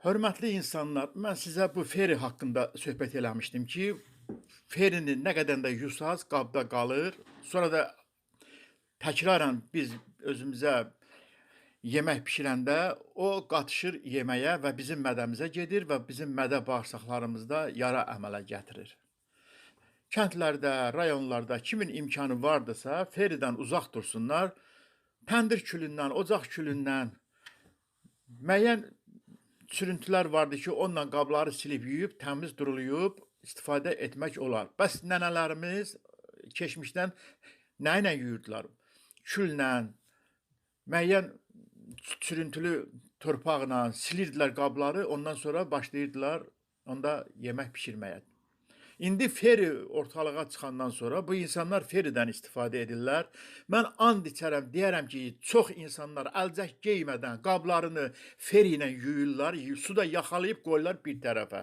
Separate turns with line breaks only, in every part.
Hörmətli insanlar, mən sizə bu feri haqqında söhbət eləmişdim ki, ferini nə qədər də yusaz qabda qalır. Sonra da təkrarən biz özümüzə yemək bişirəndə o qatışır yeməyə və bizim mədəmizə gedir və bizim mədə bağırsaqlarımızda yara əmələ gətirir. Kəndlərdə, rayonlarda kimin imkanı vardısa, feridən uzaq dursunlar. Təndir külündən, ocaq külündən müəyyən sürüntülər vardı ki, onunla qabları silib yuyub, təmiz durulayıb istifadə etmək olar. Bəs nənələrimiz keçmişdən nə ilə yuyurdular? Küllə, müəyyən sürüntülü torpaqla silirdilər qabları, ondan sonra başlayırdılar onda yemək bişirməyə. İndi feri ortalığa çıxandan sonra bu insanlar feridən istifadə edirlər. Mən and içərəm, deyərəm ki, çox insanlar əlcək geymədən qablarını feri ilə yuyurlar, suda yaxalayıb qoyurlar bir tərəfə.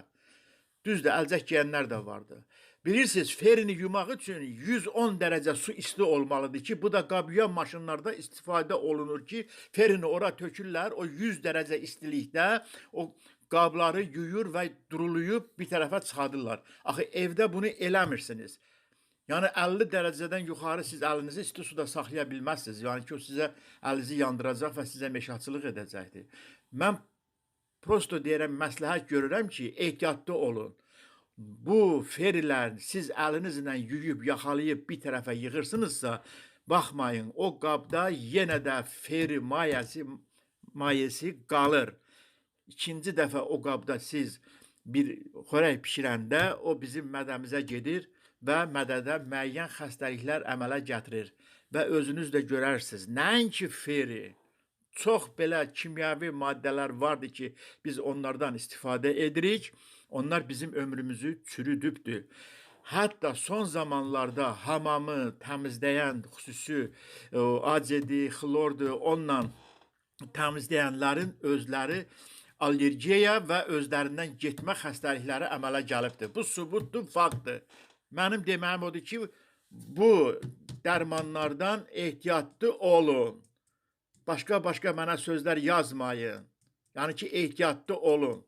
Düzdür, əlcək geyənlər də vardı. Bilirsiniz, ferini yumaq üçün 110 dərəcə su isti olmalıdır ki, bu da qabıyan maşınlarda istifadə olunur ki, ferini ora tökürlər, o 100 dərəcə istilikdə o qabları yuyur və durulayıb bir tərəfə çıxadırlar. Axı evdə bunu eləmirsiniz. Yəni 50 dərəcədən yuxarı siz əlinizi isti suda saxlaya bilməzsiniz. Yəni ki, o sizə əlinizi yandıracaq və sizə meşaçılıq edəcəkdir. Mən prosto deyirəm, məsləhət görürəm ki, ehtiyatlı olun. Bu ferilər siz əlinizlə yuyub, yaxalayıb bir tərəfə yığırsınızsa, baxmayın, o qabda yenə də feri mayəsi mayesi qalır. İkinci dəfə o qabda siz bir xörək bişirəndə o bizim mədəmizə gedir və mədədə müəyyən xəstəliklər əmələ gətirir və özünüz də görərsiniz. Nəinki feri, çox belə kimyəvi maddələr vardı ki, biz onlardan istifadə edirik. Onlar bizim ömrümüzü çürüdübdür. Hətta son zamanlarda hamamı təmizləyən xüsusi o, acedi, xlordu, onunla təmizləyənlərin özləri allergiya və özlərindən getmə xəstəlikləri əmələ gəlibdir. Bu sübutdur, faktdır. Mənim deməyim odur ki, bu dərmanlardan ehtiyatlı olun. Başqa-başqa mənə sözlər yazmayın. Yəni ki, ehtiyatlı olun.